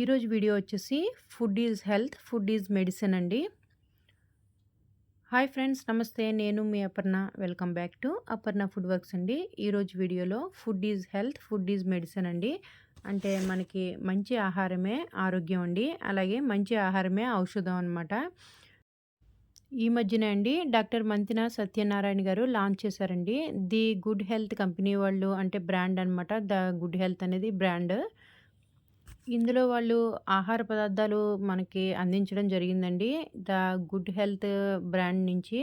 ఈరోజు వీడియో వచ్చేసి food is health food is medicine అండి. హాయ్ ఫ్రెండ్స్ నమస్తే. నేను మీ Aparna. Welcome back to Aparna food works అండి. ఈరోజు వీడియోలో food is health food is medicine అండి. అంటే మనకి మంచి ఆహారమే ఆరోగ్యం అండి. అలాగే మంచి ఆహారమే ఔషధం అనమాట ఈ మధ్యన అండి డాక్టర్ మంతిన సత్యనారాయణ గారు లాంచ్ చేశారండి. ది గుడ్ హెల్త్ కంపెనీ వాళ్ళు అంటే బ్రాండ్ అనమాట ద గుడ్ హెల్త్ అనేది బ్రాండ్. ఇందులో వాళ్ళు ఆహార పదార్థాలు మనకి అందించడం జరిగిందండి. ద గుడ్ హెల్త్ బ్రాండ్ నుంచి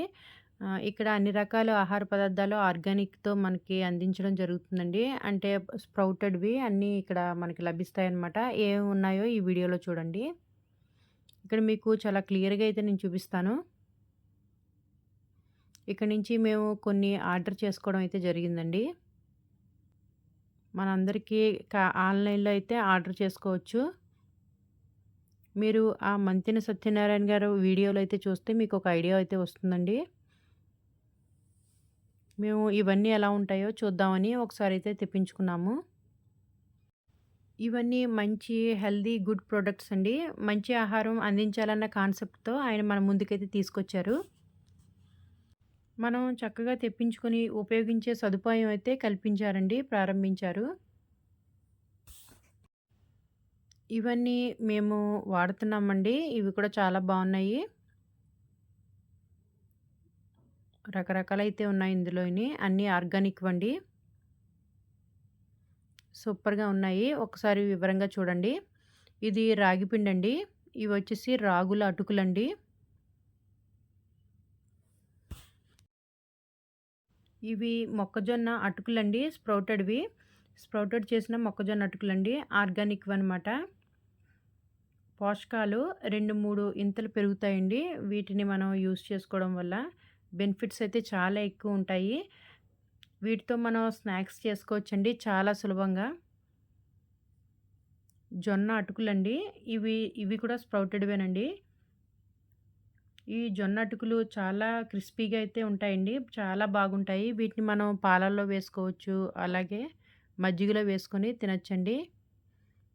ఇక్కడ అన్ని రకాల ఆహార పదార్థాలు ఆర్గానిక్‌తో మనకి అందించడం జరుగుతుందండి. అంటే స్ప్రౌటెడ్‌వి అన్నీ ఇక్కడ మనకి లభిస్తాయన్నమాట. ఏమి ఉన్నాయో ఈ వీడియోలో చూడండి. ఇక్కడ మీకు చాలా క్లియర్‌గా అయితే నేను చూపిస్తాను. ఇక్కడ నుంచి మేము కొన్ని ఆర్డర్ చేసుకోవడం అయితే జరిగిందండి. మనందరికీ కా ఆన్‌లైన్‌లో అయితే ఆర్డర్ చేసుకోవచ్చు. మీరు ఆ మంతిన సత్యనారాయణ గారు వీడియోలో అయితే చూస్తే మీకు ఒక ఐడియా అయితే వస్తుందండి. మేము ఇవన్నీ ఎలా ఉంటాయో చూద్దామని ఒకసారి అయితే తెప్పించుకున్నాము. ఇవన్నీ మంచి హెల్దీ గుడ్ ప్రొడక్ట్స్ అండి. మంచి ఆహారం అందించాలన్న కాన్సెప్ట్‌తో ఆయన మన ముందుకైతే తీసుకొచ్చారు. మనం చక్కగా తెప్పించుకొని ఉపయోగించే సదుపాయం అయితే కల్పించారండి ప్రారంభించారు. ఇవన్నీ మేము వాడుతున్నామండి. ఇవి కూడా చాలా బాగున్నాయి. రకరకాలైతే ఉన్నాయి ఇందులోని. అన్నీ ఆర్గానిక్ వండి. సూపర్గా ఉన్నాయి. ఒకసారి వివరంగా చూడండి. ఇది రాగిపిండి అండి ఇవి వచ్చేసి రాగుల అటుకులండి. ఇవి మొక్కజొన్న అటుకులండి స్ప్రౌటెడ్వి. స్ప్రౌటెడ్ చేసిన మొక్కజొన్న అటుకులండి ఆర్గానిక్ అనమాట పోషకాలు రెండు మూడు ఇంతలు పెరుగుతాయండి. వీటిని మనం యూస్ చేసుకోవడం వల్ల బెనిఫిట్స్ అయితే చాలా ఎక్కువ ఉంటాయి. వీటితో మనం స్నాక్స్ చేసుకోవచ్చండి చాలా సులభంగా. జొన్న అటుకులండి. ఇవి ఇవి కూడా స్ప్రౌటెడ్వేనండి. ఈ జొన్న అటుకులు చాలా క్రిస్పీగా అయితే ఉంటాయండి. చాలా బాగుంటాయి. వీటిని మనం పాలల్లో వేసుకోవచ్చు. అలాగే మజ్జిగలో వేసుకొని తినచ్చండి.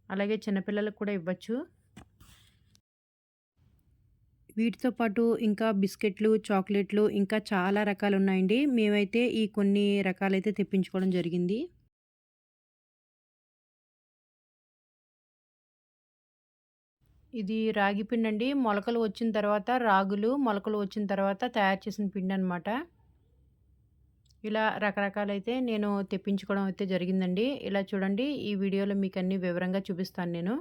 అలాగే చిన్నపిల్లలకు కూడా ఇవ్వచ్చు. వీటితో పాటు ఇంకా బిస్కెట్లు చాక్లెట్లు ఇంకా చాలా రకాలు ఉన్నాయండి మేమైతే ఈ కొన్ని రకాలైతే తెప్పించుకోవడం జరిగింది. ఇది రాగి పిండి అండి మొలకలు వచ్చిన తర్వాత రాగులు మొలకలు వచ్చిన తర్వాత తయారు చేసిన పిండి అనమాట ఇలా రకరకాలైతే నేను తెప్పించుకోవడం అయితే జరిగిందండి. ఇలా చూడండి ఈ వీడియోలో మీకు అన్ని వివరంగా చూపిస్తాను నేను.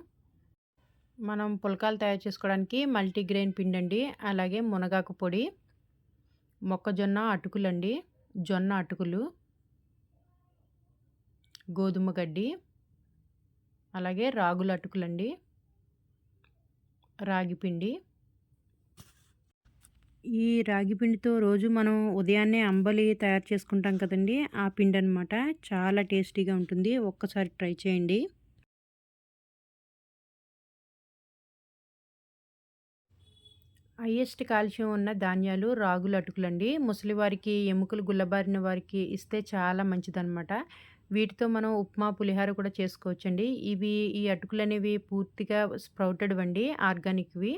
మనం పులకాలు తయారు చేసుకోవడానికి మల్టీగ్రెయిన్ పిండి అండి అలాగే మునగాకు పొడి మొక్కజొన్న అటుకులండి జొన్న అటుకులు గోధుమ గడ్డి అలాగే రాగుల అటుకులండి. రాగిపిండి ఈ రాగి పిండితో రోజు మనం ఉదయాన్నే అంబలి తయారు చేసుకుంటాం కదండి ఆ పిండి అనమాట చాలా టేస్టీగా ఉంటుంది. ఒక్కసారి ట్రై చేయండి. హయ్యెస్ట్ కాల్షియం ఉన్న ధాన్యాలు రాగులు అటుకులండి. ముసలి వారికి ఎముకలు గుల్లబారిన వారికి ఇస్తే చాలా మంచిదన్నమాట. వీటితో మనం ఉప్మా పులిహార కూడా చేసుకోవచ్చండి. ఇవి ఈ అటుకులు అనేవి పూర్తిగా స్ప్రౌటెడ్ అండి ఆర్గానిక్వి.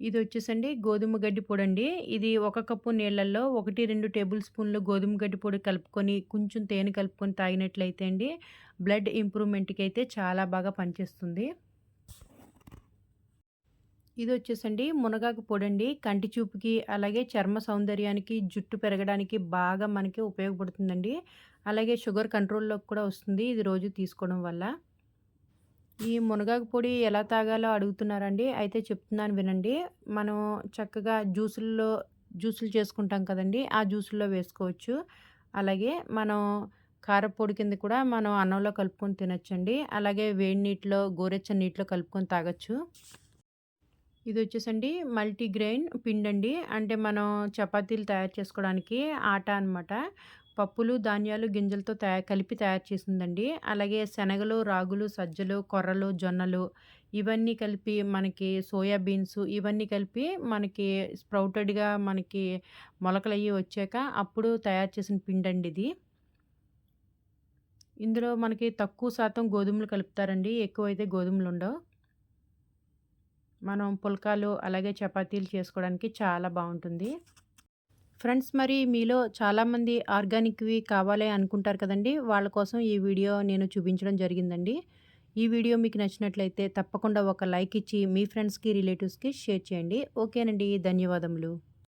ఇది వచ్చేసండి గోధుమ గడ్డి పొడి అండి ఇది ఒక కప్పు నీళ్ళల్లో ఒకటి రెండు టేబుల్ స్పూన్లు గోధుమ గడ్డి పొడి కలుపుకొని కొంచెం తేనె కలుపుకొని తాగినట్లయితే అండి బ్లడ్ ఇంప్రూవ్మెంట్కి అయితే చాలా బాగా పనిచేస్తుంది. ఇది వచ్చేసండి మునగాకు పొడండి. కంటి చూపుకి అలాగే చర్మ సౌందర్యానికి జుట్టు పెరగడానికి బాగా మనకి ఉపయోగపడుతుందండి. అలాగే షుగర్ కంట్రోల్లోకి కూడా వస్తుంది ఇది రోజు తీసుకోవడం వల్ల. ఈ మునగాకు పొడి ఎలా తాగాలో అడుగుతున్నారండి. అయితే చెప్తున్నాను వినండి. మనం చక్కగా జ్యూసుల్లో జ్యూసులు చేసుకుంటాం కదండి. ఆ జ్యూసుల్లో వేసుకోవచ్చు. అలాగే మనం కారపొడి కింద కూడా మనం అన్నంలో కలుపుకొని తినచ్చండి. అలాగే వేడి నీటిలో గోరెచ్చని నీటిలో కలుపుకొని తాగొచ్చు. ఇది వచ్చేసండి మల్టీగ్రెయిన్ పిండి అండి అంటే మనం చపాతీలు తయారు చేసుకోవడానికి ఆట అనమాట పప్పులు ధాన్యాలు గింజలతో తయారు కలిపి తయారు చేసిందండి అలాగే శనగలు రాగులు సజ్జలు కొర్రలు జొన్నలు ఇవన్నీ కలిపి మనకి సోయా బీన్స్ ఇవన్నీ కలిపి మనకి స్ప్రౌటెడ్గా మనకి మొలకలు అయ్యి వచ్చాక అప్పుడు తయారు చేసిన పిండి అండి ఇది ఇందులో మనకి తక్కువ శాతం గోధుమలు కలుపుతారండి. ఎక్కువైతే గోధుమలుండవు. మనం పుల్కాలు, అలాగే చపాతీలు చేసుకోవడానికి చాలా బాగుంటుంది ఫ్రెండ్స్ మరి మీలో చాలామంది ఆర్గానిక్‌వి కావాలి అనుకుంటారు కదండీ! వాళ్ళ కోసం ఈ వీడియో నేను చూపించడం జరిగిందండి. ఈ వీడియో మీకు నచ్చినట్లయితే తప్పకుండా ఒక లైక్ ఇచ్చి మీ ఫ్రెండ్స్‌కి, రిలేటివ్స్‌కి షేర్ చేయండి. ఓకేనండి. ధన్యవాదములు.